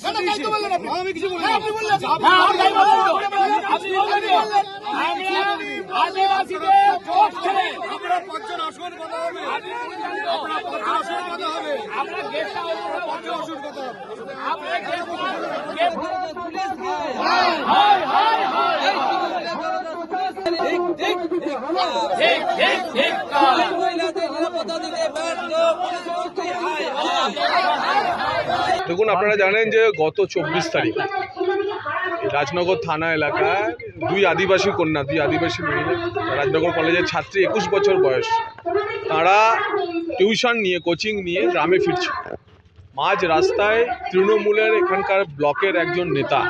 আমি কিছু। হ্যাঁ। হ্যাঁ। আমরা আদিবাসীদের ছেড়ে আমরা পাঁচজন আসবেন কথা হবে। আপনারা পাঁচজন আসবেন কথা হবে আমরা গেস্ট হাউস পাঁচজন আসবেন কথা হবে আমরা মহিলাদের নিরাপত্তা দিতে ব্যর্থ পুলিশ মন্ত্রী হায় হায় দেখুন, আপনারা জানেন যে গত চব্বিশ তারিখ রাজনগর থানা এলাকায় দুই আদিবাসী কন্যা, দুই আদিবাসী মহিলা, রাজনগর কলেজের ছাত্রী, একুশ বছর বয়স। তারা টিউশন নিয়ে, কোচিং নিয়ে গ্রামে ফিরছে। মাঝ রাস্তায় তৃণমূলের এখানকার ব্লকের একজন নেতা,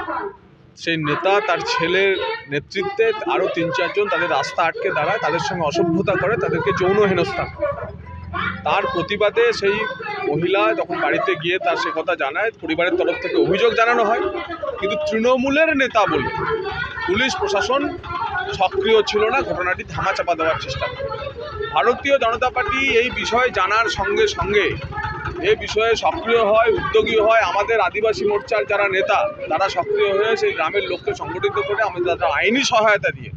সেই নেতা তার ছেলের নেতৃত্বে আরও তিন চারজন তাদের রাস্তা আটকে দাঁড়ায়, তাদের সঙ্গে অসভ্যতা করে, তাদেরকে যৌন হেনস্থা তার প্রতিবাদে সেই মহিলা যখন বাড়িতে গিয়ে তার সে কথা জানায়, পরিবারের তরফ থেকে অভিযোগ জানানো হয়। কিন্তু তৃণমূলের নেতা বলে পুলিশ, প্রশাসন সক্রিয় ছিল না, ঘটনাটি ধামাচাপা দেওয়ার চেষ্টা করে। ভারতীয় জনতা পার্টি এই বিষয়ে জানার সঙ্গে সঙ্গে এ বিষয়ে সক্রিয় হয়, উদ্যোগী হয় আমাদের আদিবাসী মোর্চার যারা নেতা, তারা সক্রিয় হয়ে সেই গ্রামের লোককে সংগঠিত করে আমাদের তাদের আইনি সহায়তা দিয়ে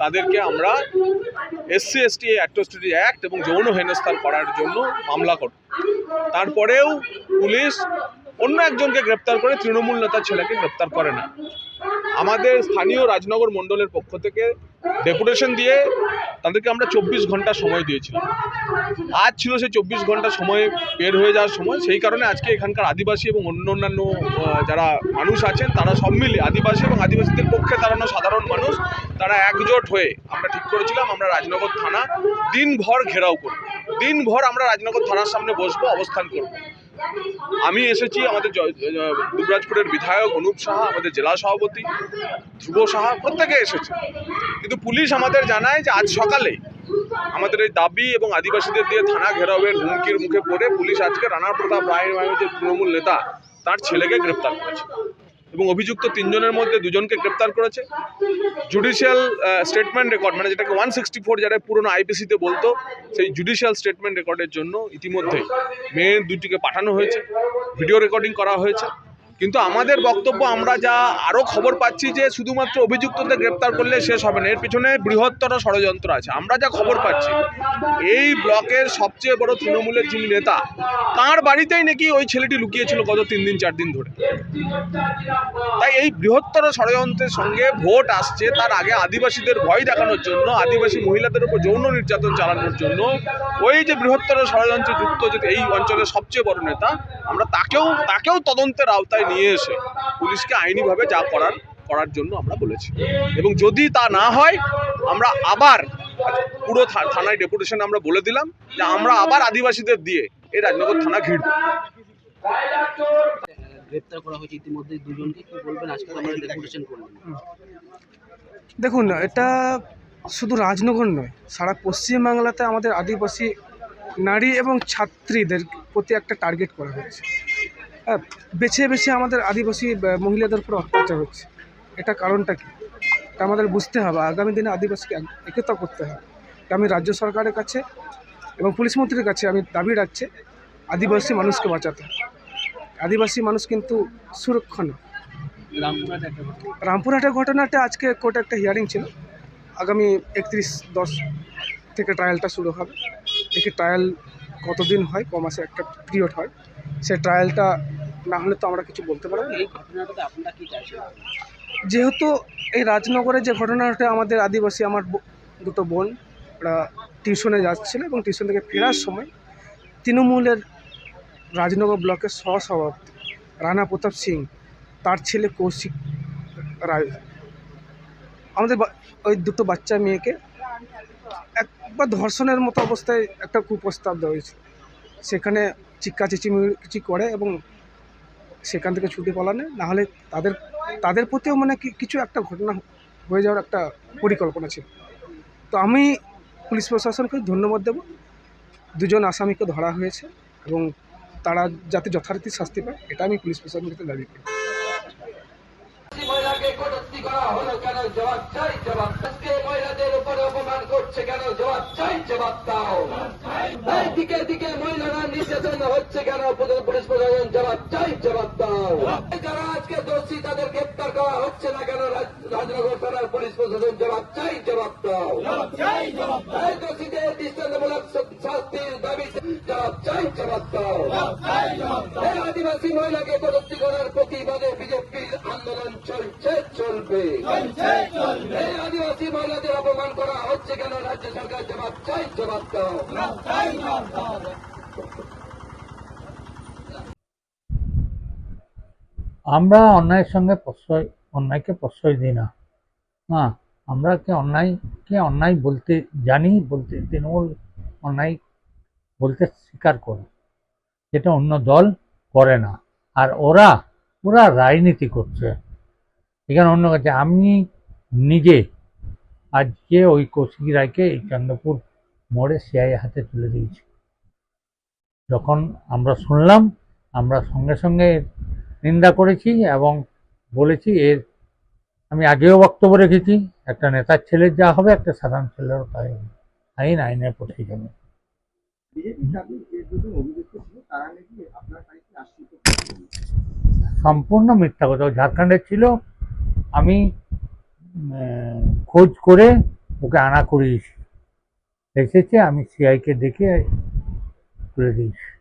তাদেরকে আমরা এসসি এসটি অ্যাট্রোসিটি অ্যাক্ট এবং যৌন হেনস্থার করার জন্য মামলা করি তারপরেও পুলিশ অন্য একজনকে গ্রেপ্তার করে তৃণমূল নেতার ছেলেকে গ্রেপ্তার করে না। আমাদের স্থানীয় রাজনগর মণ্ডলের পক্ষ থেকে ডেপুটেশন দিয়ে তাদেরকে আমরা চব্বিশ ঘণ্টা সময় দিয়েছিলাম। আজ ছিল সেই চব্বিশ ঘণ্টা সময় বের হয়ে যাওয়ার সময়। সেই কারণে আজকে এখানকার আদিবাসী এবং অন্য অন্যান্য যারা মানুষ আছেন তারা সব মিলে আদিবাসী এবং আদিবাসীদের পক্ষে দাঁড়ানো সাধারণ মানুষ তারা একজোট হয়ে আমরা ঠিক করেছিলাম, আমরা রাজনগর থানা দিনভর ঘেরাও করব। দিনভর আমরা রাজনগর থানার সামনে বসবো, অবস্থান করব। আমি এসেছি, আমাদের দুবরাজপুরের বিধায়ক অনুপ সাহা, আমাদের জেলা সভাপতি ধ্রুব সাহা, প্রত্যেকে এসেছে। কিন্তু পুলিশ আমাদের জানায় যে আজ সকালে আমাদের এই দাবি এবং আদিবাসীদের দিয়ে থানা ঘেরাওয়ের হুমকির মুখে পড়ে পুলিশ আজকে রানা প্রতাপ রায় যে তৃণমূল নেতা, তার ছেলেকে গ্রেপ্তার করেছে। এবং অভিযুক্ত তিনজনের মধ্যে দুজনকে গ্রেপ্তার করেছে। জুডিশিয়াল স্টেটমেন্ট রেকর্ড মানে যেটাকে ওয়ান সিক্সটি ফোর যারা পুরনো আইপিসিতে বলতো, সেই জুডিশিয়াল স্টেটমেন্ট রেকর্ডের জন্য ইতিমধ্যে মেয়ে দুটিকে পাঠানো হয়েছে। ভিডিও রেকর্ডিং করা হয়েছে। কিন্তু আমাদের বক্তব্য আমরা যা আরও খবর পাচ্ছি যে শুধুমাত্র অভিযুক্তদের গ্রেপ্তার করলে শেষ হবে না। এর পিছনে বৃহত্তর ষড়যন্ত্র আছে। আমরা যা খবর পাচ্ছি, এই ব্লকের সবচেয়ে বড় তৃণমূলের যিনি নেতা, তার বাড়িতেই নাকি ওই ছেলেটি লুকিয়েছিল গত তিন দিন, চার দিন ধরে। তাই এই বৃহত্তর ষড়যন্ত্রের সঙ্গে ভোট আসছে তার আগে আদিবাসীদের ভয় দেখানোর জন্য, আদিবাসী মহিলাদের উপর যৌন নির্যাতন চালানোর জন্য ওই যে বৃহত্তর ষড়যন্ত্রে যুক্ত যে এই অঞ্চলের সবচেয়ে বড় নেতা, আমরা তাকেও তাকেও তদন্তের আওতায় নিয়ে এসে পুলিশকে আইনিভাবে যা করার করার জন্য আমরা বলেছি। এবং যদি তা না হয় আমরা আবার পুরো থা- থানায় ডেপুটেশন আমরা বলে দিলাম যে আমরা আবার আদিবাসীদের দিয়ে এই রাজনগর থানা ঘিরব। গ্রেপ্তার করা হয়েছে ইতিমধ্যে দুজনকে। কি বলবেন? আজকে আমরা ডেপুটেশন করলেন। দেখুন এটা শুধু রাজনগর নয় সারা পশ্চিমবাংলাতে আমাদের আদিবাসী নারী এবং ছাত্রীদের প্রতি একটা টার্গেট করা হচ্ছে হ্যাঁ বেছে বেছে আমাদের আদিবাসী মহিলাদের উপর অত্যাচার হচ্ছে। এটা কারণটা কি? এটা আমাদের বুঝতে হবে। আগামী দিনে আদিবাসীকে এক- একতা করতে হবে। আমি রাজ্য সরকারের কাছে এবং পুলিশ মন্ত্রীর কাছে আমি দাবি রাখছি, আদিবাসী মানুষকে বাঁচাতে। আদিবাসী মানুষ কিন্তু সুরক্ষা নয় রামপুরহাট রামপুরহাটের ঘটনাটা আজকে কোর্টে একটা হিয়ারিং ছিল। আগামী একত্রিশ দশ থেকে ট্রায়ালটা শুরু হবে। দেখি ট্রায়াল কতদিন হয়, ক মাসে একটা পিরিয়ড হয়। সে ট্রায়ালটা না হলে তো আমরা কিছু বলতে পারব না। এই ঘটনাটাতে আপনারা কি চাইছেন? যেহেতু এই রাজনগরে যে ঘটনাটা আমাদের আদিবাসী আমার দুটো বোন ওরা টিউশনে যাচ্ছিল এবং টিউশন থেকে ফেরার সময় তৃণমূলের রাজনগর ব্লকের সহসভাপতি রানা প্রতাপ সিং তার ছেলে কৌশিক রায় আমাদের ওই দুটো বাচ্চা মেয়েকে একবার ধর্ষণের মতো অবস্থায় একটা কুপ্রস্তাব দেওয়া হয়েছিল। সেখানে চিক্কা চিচিমিচি করে এবং সেখান থেকে ছুটি পালানে নাহলে তাদের তাদের প্রতিও মানে কিছু একটা ঘটনা হয়ে যাওয়ার একটা পরিকল্পনা ছিল। তো আমি পুলিশ প্রশাসনকে ধন্যবাদ দেব। দুজন আসামিকে ধরা হয়েছে এবং তারা যাতে যথারীতি শাস্তি পায়, এটা আমি পুলিশ প্রশাসনের কাছে দাবি করি। জবাব করছে কেন? জবাব চাই জবাব দাও। এই দিকে দিকে মহিলারা নির্যাতন হচ্ছে কেন? পুলিশ প্রশাসন জবাব চাই জবাব দাও। যারা আজকে দোষী তাদের গ্রেপ্তার করা হচ্ছে না কেন? রাজনগর থানার পুলিশ প্রশাসন জবাব চাই জবাব দাও। এই দোষীদের দৃষ্টান্তমূলক শাস্তির দাবিতে জবাব চাই জবাব দাও। এই আদিবাসী মহিলাকে কটূক্তি করার প্রতিবাদে বিজেপির আন্দোলন চলছে চলবে। এই আদিবাসী মহিলাদের অপমান করা হচ্ছে কেন? রাজ্য সরকার জবাব চাই জবাব দাও। আমরা অন্যায়ের সঙ্গে প্রশ্রয় অন্যায়কে প্রশ্রয় দিই না। হ্যাঁ আমরা কি অন্যায়কে অন্যায় বলতে জানি বলতে তৃণমূল অন্যায় বলতে স্বীকার করে। যেটা অন্য দল করে না। আর ওরা ওরা রাজনীতি করছে। এখানে অন্য কাছে আমি নিজে আজকে ওই কৌশিকী রায়কে এই চন্দ্রপুর মোড়ে সিআই হাতে তুলে দিয়েছি। যখন আমরা শুনলাম, আমরা সঙ্গে সঙ্গে নিন্দা করেছি এবং বলেছি এর, আমি আগেও বক্তব্য রেখেছি, একটা নেতার ছেলের যা হবে, একটা সাধারণ ছেলেরও তাই হবে। আইন আইনে পথে যাবে। সম্পূর্ণ মিথ্যা কথা। ঝাড়খণ্ডের ছিল, আমি খোঁজ করে ওকে আনা করিয়েছি এসেছে আমি সিআইকে দেখে তুলে দিয়েছি